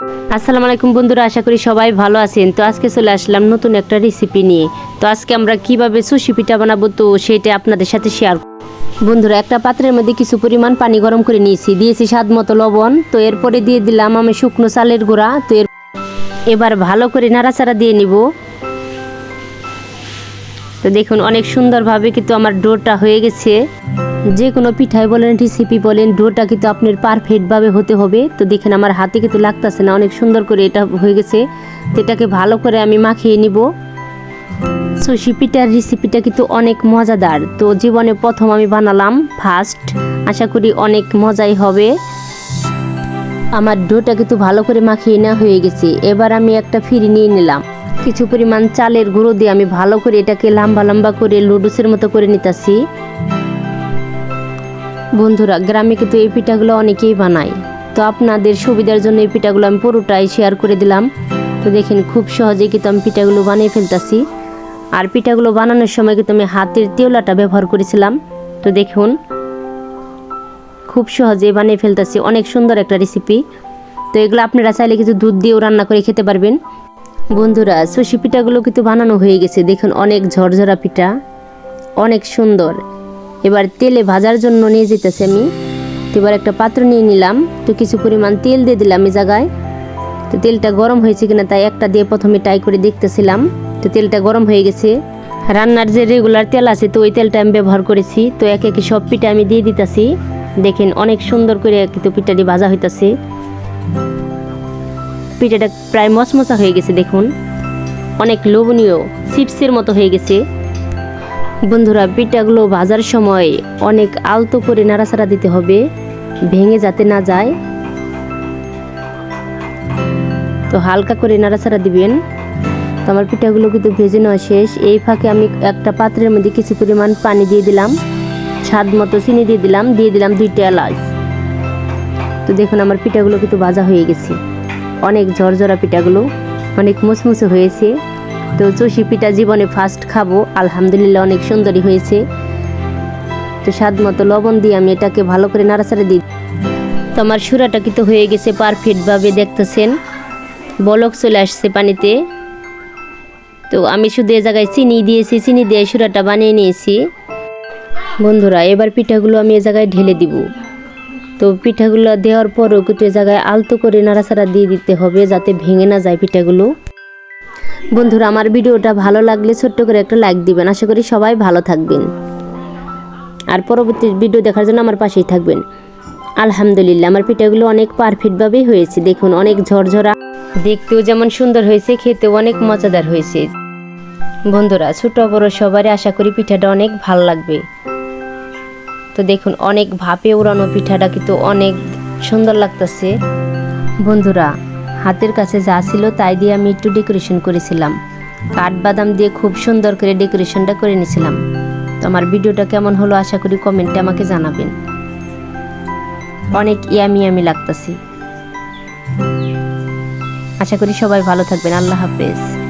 আসসালামু আলাইকুম বন্ধুরা, আশা করি সবাই ভালো আছেন। তো আজকে চলে আসলাম নতুন একটা রেসিপি নিয়ে। তো আজকে আমরা কীভাবে সুশি পিঠা বানাবো, তো সেটা আপনাদের সাথে শেয়ার বন্ধুরা, একটা পাত্রের মধ্যে কিছু পরিমাণ পানি গরম করে নিয়েছি। দিয়েছি স্বাদ মতো লবণ। তো এরপরে দিয়ে দিলাম আমি শুকনো চালের গুঁড়া। তো এর এবার ভালো করে নাড়াচাড়া দিয়ে নিব। তো দেখুন, অনেক সুন্দরভাবে কিন্তু আমার ডোটা হয়ে গেছে। যে কোনো পিঠাই বলেন রেসিপি বলেন, ডোটা কিন্তু আপনার পারফেক্টভাবে হতে হবে। তো দেখেন আমার হাতে কিন্তু লাগতেছে না, অনেক সুন্দর করে এটা হয়ে গেছে। তো এটাকে ভালো করে আমি মাখিয়ে নিব। সুশি পিঠার রেসিপিটা কিন্তু অনেক মজাদার। তো জীবনে প্রথম আমি বানালাম ফার্স্ট আশা করি অনেক মজাই হবে। আমার ডোটা কিন্তু ভালো করে মাখিয়ে নেওয়া হয়ে গেছে। এবার আমি একটা ফিরি নিয়ে নিলাম। কিছু পরিমাণ চালের গুঁড়ো দিয়ে আমি ভালো করে এটাকে লম্বা লম্বা করে লুডুসের মতো করে নিতেছি। বন্ধুরা, গ্রামে কিন্তু এই পিঠাগুলো অনেকেই বানায়। তো আপনাদের সুবিধার জন্য এই পিঠাগুলো আমি পুরোটাই শেয়ার করে দিলাম। তো দেখেন, খুব সহজেই কিন্তু আমি পিঠাগুলো বানিয়ে ফেলতেছি। আর পিঠাগুলো বানানোর সময় কিন্তু আমি হাতের তেওলাটা ব্যবহার করেছিলাম। তো দেখুন, খুব সহজে বানিয়ে ফেলতেছি। অনেক সুন্দর একটা রেসিপি তো এগুলো আপনারা চাইলে কিছু দুধ দিয়েও রান্না করে খেতে পারবেন। বন্ধুরা, সুশি পিঠাগুলো কিন্তু বানানো হয়ে গেছে। দেখুন, অনেক ঝরঝরা পিঠা। অনেক সুন্দর। এবার তেলে ভাজার জন্য নিয়ে যেতেছি আমি। তো এবার একটা পাত্র নিয়ে নিলাম। তো কিছু পরিমাণ তেল দিয়ে দিলাম এই জায়গায়। তো তেলটা গরম হয়েছে কিনা তাই একটা দিয়ে প্রথমে টাই করে দেখতেছিলাম। তো তেলটা গরম হয়ে গেছে। রান্নার যে রেগুলার তেল আছে, তো ওই তেলটা আমি ব্যবহার করেছি। তো একে একে সব পিঠা আমি দিয়ে দিতেছি। দেখেন অনেক সুন্দর করে কিন্তু পিঠাটি ভাজা হইতাছে। পিঠাটা প্রায় মচমচা হয়ে গেছে দেখুন। অনেক লোভনীয়, চিপসের মতো হয়ে গেছে। বন্ধুরা, পিঠাগুলো ভাজার সময় অনেক আলতো করে নাড়াচাড়া দিতে হবে। ভেঙে যাতে না যায়। তো হালকা করে নাড়াচাড়া দিবেন। তো আমার পিঠাগুলো কিন্তু ভেজে নেওয়া শেষ। এই ফাঁকে আমি একটা পাত্রের মধ্যে কিছু পরিমাণ পানি দিয়ে দিলাম। স্বাদ মতো চিনি দিয়ে দিলাম। দিয়ে দিলাম দুইটা এলাচ। তো দেখুন, আমার পিঠাগুলো কিন্তু ভাজা হয়ে গেছে। অনেক ঝরঝরা পিঠাগুলো, অনেক মুচমুচে হয়েছে। তো চষি পিঠা জীবনে ফার্স্ট খাব। আলহামদুলিল্লাহ অনেক সুন্দরী হয়েছে। তো স্বাদ মতো লবণ দিয়ে আমি এটাকে ভালো করে নাড়াচাড়া দিই। তো আমার সুরাটা কিন্তু হয়ে গেছে পারফেক্টভাবে দেখতেছেন? বলক চলে আসছে পানিতে। তো আমি শুধু এ জায়গায় চিনি দিয়েছি, চিনি দিয়ে সুরাটা বানিয়ে নিয়েছি। বন্ধুরা, এবার পিঠাগুলো আমি এ জায়গায় ঢেলে দিব। তো পিঠাগুলো দেওয়ার পরও কিন্তু এ জায়গায় আলতো করে নাড়াচাড়া দিয়ে দিতে হবে, যাতে ভেঙে না যায় পিঠাগুলো। বন্ধুরা, আমার ভিডিওটা ভালো লাগলে ছোট্ট করে একটা লাইক দিবেন। আশা করি সবাই ভালো থাকবেন। আর পরবর্তী ভিডিও দেখার জন্য আমার পাশেই থাকবেন। আলহামদুলিল্লাহ, আমার পিঠাগুলো অনেক পারফেক্টভাবেই হয়েছে। দেখুন, অনেক ঝরঝরা। দেখতেও যেমন সুন্দর হয়েছে, খেতেও অনেক মজাদার হয়েছে। বন্ধুরা, ছোট বড় সবারই আশা করি পিঠাটা অনেক ভালো লাগবে। তো দেখুন, অনেক ভাপে উড়ানো পিঠাটা কিন্তু অনেক সুন্দর লাগতেছে। বন্ধুরা হাতের কাছে যা ছিল তাই দিয়ে আমি একটু ডেকোরেশন করেছিলাম। কাঠবাদাম দিয়ে খুব সুন্দর করে ডেকোরেশনটা করে নিয়েছিলাম। তো আমার ভিডিওটা কেমন হলো আশা করি কমেন্টে আমাকে জানাবেন। অনেক ইয়ামি ইয়ামি লাগতেছি। আশা করি সবাই ভালো থাকবেন। আল্লাহ হাফেজ।